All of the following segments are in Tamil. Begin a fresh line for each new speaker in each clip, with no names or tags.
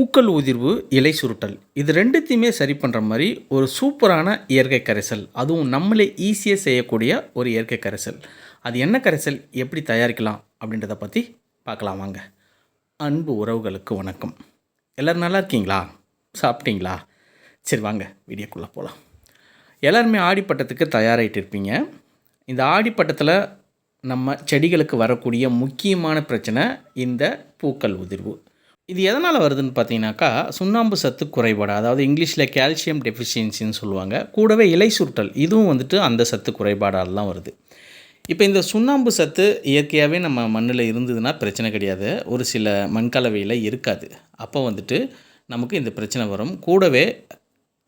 பூக்கள் உதிர்வு இலை சுருட்டல். இது ரெண்டுத்தையுமே சரி பண்ணுற மாதிரி ஒரு சூப்பரான இயற்கை கரைசல். அதுவும் நம்மளே ஈஸியாக செய்யக்கூடிய ஒரு இயற்கை கரைசல். அது என்ன கரைசல்? எப்படி தயாரிக்கலாம்? அப்படின்றத பற்றி பார்க்கலாம் வாங்க. அன்பு உறவுகளுக்கு வணக்கம். எல்லோரும் நல்லா இருக்கீங்களா? சாப்பிட்டீங்களா? சரி வாங்க வீடியோக்குள்ளே போகலாம் எல்லாருமே ஆடிப்பட்டத்துக்கு தயாராகிட்டு இருப்பீங்க. இந்த ஆடிப்பட்டத்தில் நம்ம செடிகளுக்கு வரக்கூடிய முக்கியமான பிரச்சனை இந்த பூக்கள் உதிர்வு. இது எதனால் வருதுன்னு பார்த்தீங்கன்னாக்கா சுண்ணாம்பு சத்து குறைபாடு அதாவது இங்கிலீஷில் கால்சியம் டெஃபிஷியன்சின்னு சொல்லுவாங்க. கூடவே இலை சுருட்டல் இதுவும் வந்துட்டு அந்த சத்து குறைபாடால் தான் வருது. இப்போ இந்த சுண்ணாம்பு சத்து இயற்கையாகவே நம்ம மண்ணில் இருந்ததுன்னா பிரச்சனை கிடையாது. ஒரு சில மண்கலவையில் இருக்காது. அப்போ வந்துட்டு நமக்கு இந்த பிரச்சனை வரும். கூடவே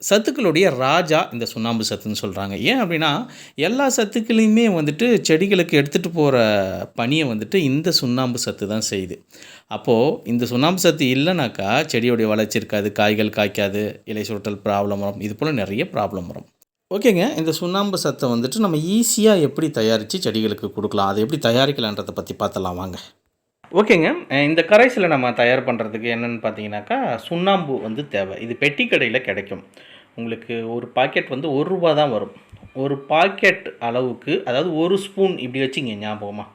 சத்துக்களுடைய ராஜா இந்த சுண்ணாம்பு சத்துன்னு சொல்கிறாங்க ஏன் அப்படின்னா எல்லா சத்துக்களையுமே வந்துட்டு செடிகளுக்கு எடுத்துகிட்டு போகிற பணியை வந்துட்டு இந்த சுண்ணாம்பு சத்து தான் செய்யுது. அப்போது இந்த சுண்ணாம்பு சத்து இல்லைனாக்கா செடியோடைய வளர்ச்சி இருக்காது காய்கள் காய்க்காது இலை சுருட்டல் ப்ராப்ளம் வரும் இது போல் நிறைய ப்ராப்ளம் வரும். ஓகேங்க இந்த சுண்ணாம்பு சத்தை வந்துட்டு நம்ம ஈஸியாக எப்படி தயாரித்து செடிகளுக்கு கொடுக்கலாம் அதை எப்படி தயாரிக்கலான்றதை பற்றி பார்த்தலாம் வாங்க. ஓகேங்க இந்த கரைசலை நம்ம தயார் பண்ணுறதுக்கு என்னென்னு பார்த்தீங்கன்னாக்கா சுண்ணாம்பு வந்து தேவை. இது பெட்டி கடையில் கிடைக்கும். உங்களுக்கு ஒரு பாக்கெட் வந்து ஒரு ரூபா தான் வரும். ஒரு பாக்கெட் அளவுக்கு அதாவது ஒரு ஸ்பூன் இப்படி வச்சுங்க ஞாபகமாக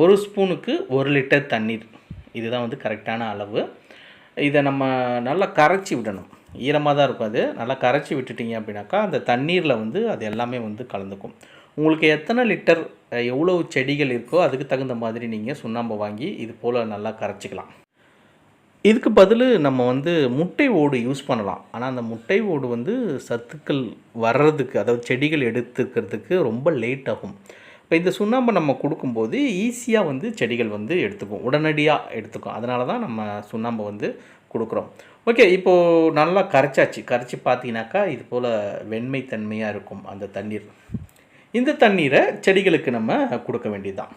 ஒரு ஸ்பூனுக்கு ஒரு லிட்டர் தண்ணீர். இதுதான் வந்து கரெக்டான அளவு. இதை நம்ம நல்லா கரைச்சி விடணும். ஈரமாக தான் இருக்கும் அது. நல்லா கரைச்சி விட்டுட்டீங்க அப்படின்னாக்கா அந்த தண்ணீரில் வந்து அது எல்லாமே வந்து கலந்துக்கும். உங்களுக்கு எத்தனை லிட்டர் எவ்வளோ செடிகள் இருக்கோ அதுக்கு தகுந்த மாதிரி நீங்கள் சுண்ணாம்பை வாங்கி இது போல் நல்லா கரைச்சிக்கலாம். இதுக்கு பதில் நம்ம வந்து முட்டை ஓடு யூஸ் பண்ணலாம். ஆனால் அந்த முட்டை ஓடு வந்து சத்துக்கள் வர்றதுக்கு அதாவது செடிகள் எடுத்துக்கிறதுக்கு ரொம்ப லேட் ஆகும். இப்போ இந்த சுண்ணாம்பை நம்ம கொடுக்கும்போது ஈஸியாக வந்து செடிகள் வந்து எடுத்துக்கும். உடனடியாக எடுத்துக்கும். அதனால தான் நம்ம சுண்ணாம்பை வந்து கொடுக்குறோம். ஓகே இப்போது நல்லா கரைச்சாச்சு. கரைச்சி பார்த்தீங்கன்னாக்கா இது போல் வெண்மை தன்மையாக இருக்கும் அந்த தண்ணீர். இந்த தண்ணீரை செடிகளுக்கு நம்ம கொடுக்க வேண்டியதுதான்.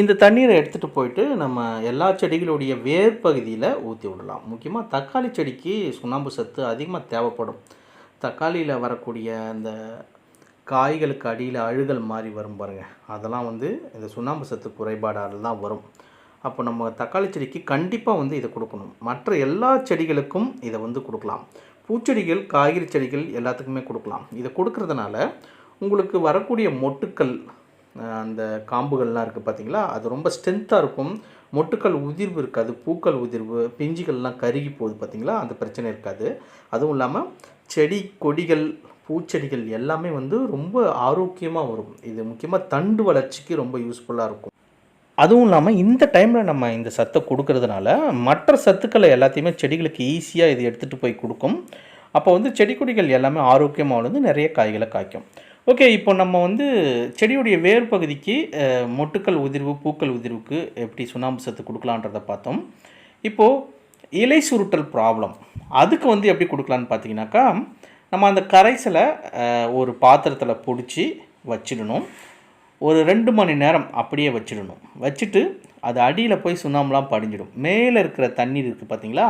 இந்த தண்ணீரை எடுத்துகிட்டு போயிட்டு நம்ம எல்லா செடிகளுடைய வேர் பகுதியில் ஊற்றி விடலாம். முக்கியமாக தக்காளி செடிக்கு சுண்ணாம்பு சத்து அதிகமாக தேவைப்படும். தக்காளியில் வரக்கூடிய அந்த காய்களுக்கு அடியில் அழுகல் மாதிரி வரும் பாருங்கள் அதெல்லாம் வந்து இந்த சுண்ணாம்பு சத்து குறைபாடால் தான் வரும். அப்போ நம்ம தக்காளி செடிக்கு கண்டிப்பாக வந்து இதை கொடுக்கணும். மற்ற எல்லா செடிகளுக்கும் இதை வந்து கொடுக்கலாம். பூச்செடிகள் காய்கறி செடிகள் எல்லாத்துக்குமே கொடுக்கலாம். இதை கொடுக்கறதுனால உங்களுக்கு வரக்கூடிய மொட்டுக்கள் அந்த காம்புகள்லாம் இருக்குது பார்த்தீங்களா அது ரொம்ப ஸ்ட்ரென்த்தாக இருக்கும். மொட்டுக்கள் உதிர்வு இருக்காது. பூக்கள் உதிர்வு பிஞ்சுகள்லாம் கருகி போகுது பார்த்தீங்களா அந்த பிரச்சனை இருக்காது. அதுவும் இல்லாமல் செடி கொடிகள் பூச்செடிகள் எல்லாமே வந்து ரொம்ப ஆரோக்கியமாக வரும். இது முக்கியமாக தண்டு வளர்ச்சிக்கு ரொம்ப யூஸ்ஃபுல்லாக இருக்கும். அதுவும் இல்லாமல் இந்த டைமில் நம்ம இந்த சத்தை கொடுக்கறதுனால மற்ற சத்துக்களை எல்லாத்தையுமே செடிகளுக்கு ஈஸியாக இது எடுத்துகிட்டு போய் கொடுக்கும். அப்போ வந்து செடி கொடிகள் எல்லாமே ஆரோக்கியமாக வந்து நிறைய காய்களை காய்க்கும். ஓகே இப்போ நம்ம வந்து செடியுடைய வேர் பகுதிக்கு மொட்டுக்கள் உதிர்வு பூக்கள் உதிர்வுக்கு எப்படி சுண்ணாம்பு சத்து கொடுக்கலான்றதை பார்த்தோம். இப்போது இலை சுருட்டல் ப்ராப்ளம் அதுக்கு வந்து எப்படி கொடுக்கலான்னு பார்த்தீங்கன்னாக்கா நம்ம அந்த கரைசலை ஒரு பாத்திரத்தில் பிடிச்சி வச்சிடணும். ஒரு ரெண்டு மணி நேரம் அப்படியே வச்சிடணும். வச்சுட்டு அது அடியில் போய் சுண்ணாம்புலாம் படிஞ்சிடும். மேலே இருக்கிற தண்ணீர் இருக்குது பார்த்தீங்களா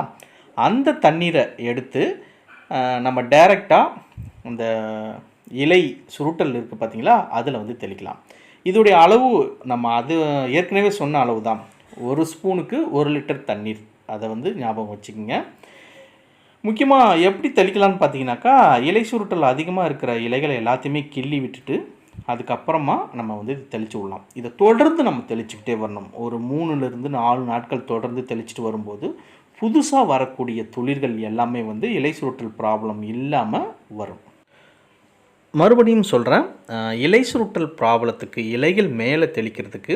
அந்த தண்ணீரை எடுத்து நம்ம டைரெக்டாக அந்த இலை சுருட்டல் இருக்குது பார்த்தீங்களா அதில் வந்து தெளிக்கலாம். இதோடைய அளவு நம்ம அது ஏற்கனவே சொன்ன அளவு தான் ஒரு ஸ்பூனுக்கு ஒரு லிட்டர் தண்ணீர். அதை வந்து ஞாபகம் வச்சுக்கோங்க. முக்கியமாக எப்படி தெளிக்கலாம்னு பார்த்தீங்கன்னாக்கா இலை சுருட்டல் அதிகமாக இருக்கிற இலைகளை எல்லாத்தையுமே கிள்ளி விட்டுட்டு அதுக்கப்புறமா நம்ம வந்து தெளித்து விடலாம். இதை தொடர்ந்து நம்ம தெளிச்சுக்கிட்டே வரணும். ஒரு மூணுலேருந்து நாலு நாட்கள் தொடர்ந்து தெளிச்சுட்டு வரும்போது புதுசாக வரக்கூடிய துளிர்கள் எல்லாமே வந்து இலை சுருட்டல் ப்ராப்ளம் இல்லாமல் வரும். மறுபடியும் சொல்கிறேன் இலை சுருட்டல் ப்ராப்ளத்துக்கு இலைகள் மேலே தெளிக்கிறதுக்கு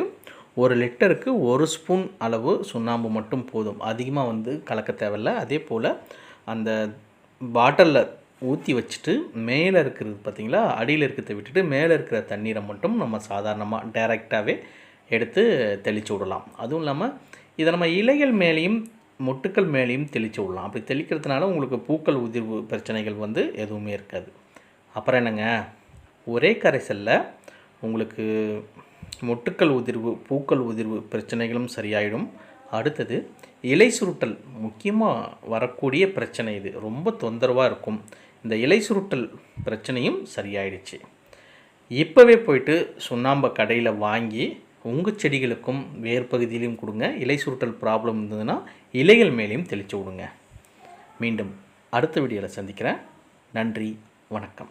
ஒரு லிட்டருக்கு ஒரு ஸ்பூன் அளவு சுண்ணாம்பு மட்டும் போதும். அதிகமாக வந்து கலக்க தேவையில்ல. அதே போல் அந்த பாட்டிலில் ஊற்றி வச்சுட்டு மேலே இருக்கிறது பார்த்திங்களா அடியில் இருக்கிறத விட்டுட்டு மேலே இருக்கிற தண்ணீரை மட்டும் நம்ம சாதாரணமாக டைரெக்டாகவே எடுத்து தெளித்து விடலாம். அதுவும் இல்லாமல் இதை நம்ம இலைகள் மேலேயும் மொட்டுக்கள் மேலேயும் தெளித்து விடலாம். அப்படி தெளிக்கிறதுனால உங்களுக்கு பூக்கள் உதிர்வு பிரச்சனைகள் வந்து எதுவுமே இருக்காது. அப்புறம் என்னங்க? ஒரே கரைசலில் உங்களுக்கு மொட்டுக்கள் உதிர்வு பூக்கள் உதிர்வு பிரச்சனைகளும் சரியாயிடும். அடுத்தது இலை சுருட்டல் முக்கியமாக வரக்கூடிய பிரச்சனை இது. ரொம்ப தொந்தரவாக இருக்கும். இந்த இலை சுருட்டல் பிரச்சனையும் சரியாயிடுச்சு. இப்போவே போயிட்டு சுண்ணாம்பை கடையில் வாங்கி உங்கள் செடிகளுக்கும் வேர் பகுதியிலையும் கொடுங்க. இலை சுருட்டல் ப்ராப்ளம் இருந்ததுன்னா இலைகள் மேலேயும் தெளித்து விடுங்க. மீண்டும் அடுத்த வீடியோவில் சந்திக்கிறேன். நன்றி. வணக்கம்.